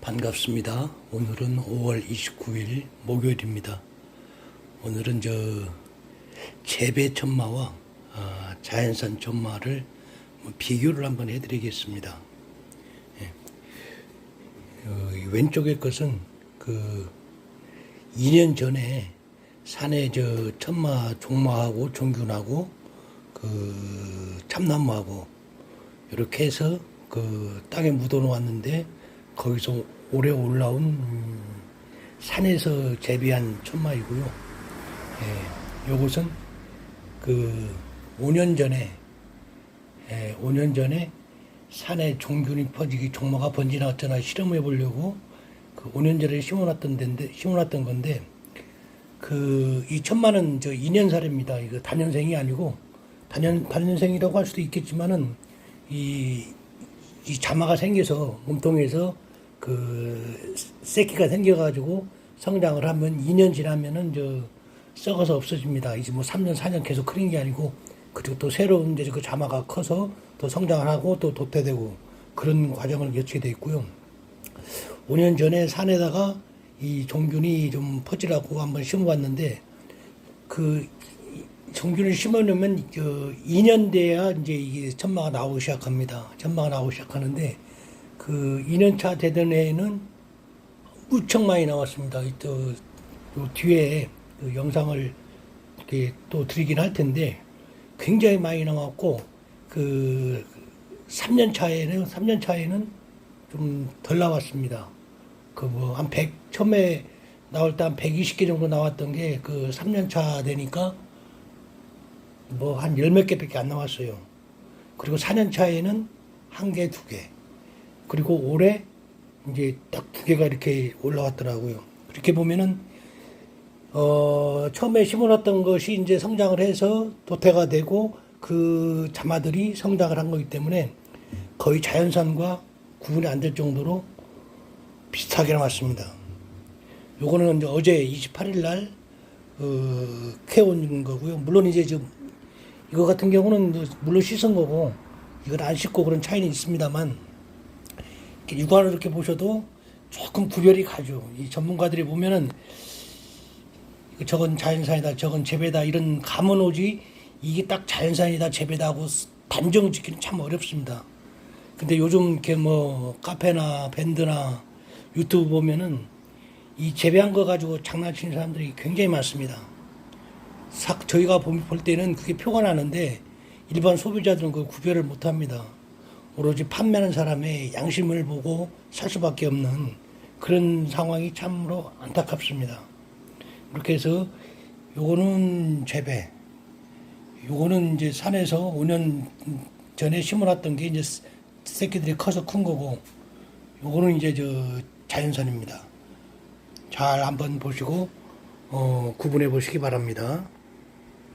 반갑습니다. 오늘은 5월 29일 목요일입니다. 오늘은 저 재배 천마와 아, 자연산 천마를 뭐 비교를 한번 해드리겠습니다. 예. 어, 이 왼쪽의 것은 그 2년 전에 산에 저 천마 종마하고 종균하고 그 참나무하고 이렇게 해서 그 땅에 묻어 놓았는데 거기서 올해 올라온 음, 산에서 재배한 천마이고요. 예, 요것은 그 5년 전에 예, 5년 전에 산에 종균이 퍼지기 종마가 번지나 어쩌나 실험해 보려고 그 5년 전에 심어놨던 데인데 심어놨던 건데 그이 천마는 저 2년살입니다. 이거 단연생이 아니고 단연 단연생이라고 할 수도 있겠지만은 이, 이 자마가 생겨서 몸통에서 그 새끼가 생겨가지고 성장을 하면 2년 지나면은 저 썩어서 없어집니다. 이제 뭐 3년 4년 계속 크는 게 아니고 그리고 또 새로운 이제 그 자마가 커서 또 성장을 하고 또 도태되고 그런 과정을 거치게 돼 있고요. 5년 전에 산에다가 이 종균이 좀 퍼지라고 한번 심어봤는데 그 종균을 심어놓으면 저 2년 돼야 이제 이게 천마가 나오기 시작합니다. 천마가 나오기 시작하는데 그 2년차 되던 해에는 무척 많이 나왔습니다. 이 또, 또 뒤에 그 영상을 또 드리긴 할 텐데 굉장히 많이 나왔고 그 3년 차에는 3년 차에는 좀 덜 나왔습니다. 그 뭐 한 100, 처음에 나올 때 한 120개 정도 나왔던 게 그 3년 차 되니까 뭐 한 열 몇 개밖에 안 나왔어요. 그리고 4년 차에는 한 개, 두 개. 그리고 올해 이제 딱 두 개가 이렇게 올라왔더라고요. 그렇게 보면은 어 처음에 심어놨던 것이 이제 성장을 해서 도태가 되고 그 자마들이 성장을 한 거기 때문에 거의 자연산과 구분이 안 될 정도로 비슷하게 나왔습니다. 요거는 이제 어제 28일 날 어, 캐온 거고요. 물론 이제 좀 이거 같은 경우는 뭐 물론 씻은 거고 이건 안 씻고 그런 차이는 있습니다만 이렇게 육안으로 이렇게 보셔도 조금 구별이 가죠. 이 전문가들이 보면은 이거 저건 자연산이다, 저건 재배다 이런 감은 오지 이게 딱 자연산이다, 재배다 하고 단정 짓기는 참 어렵습니다. 근데 요즘 이렇게 뭐 카페나 밴드나 유튜브 보면은 이 재배한 거 가지고 장난치는 사람들이 굉장히 많습니다. 싹 저희가 볼 때는 그게 표가 나는데 일반 소비자들은 그 구별을 못 합니다. 오로지 판매하는 사람의 양심을 보고 살 수밖에 없는 그런 상황이 참으로 안타깝습니다. 그렇게 해서 요거는 재배, 요거는 이제 산에서 5년 전에 심어놨던 게 이제 새끼들이 커서 큰 거고, 요거는 이제 저 자연산입니다. 잘 한번 보시고 어, 구분해 보시기 바랍니다.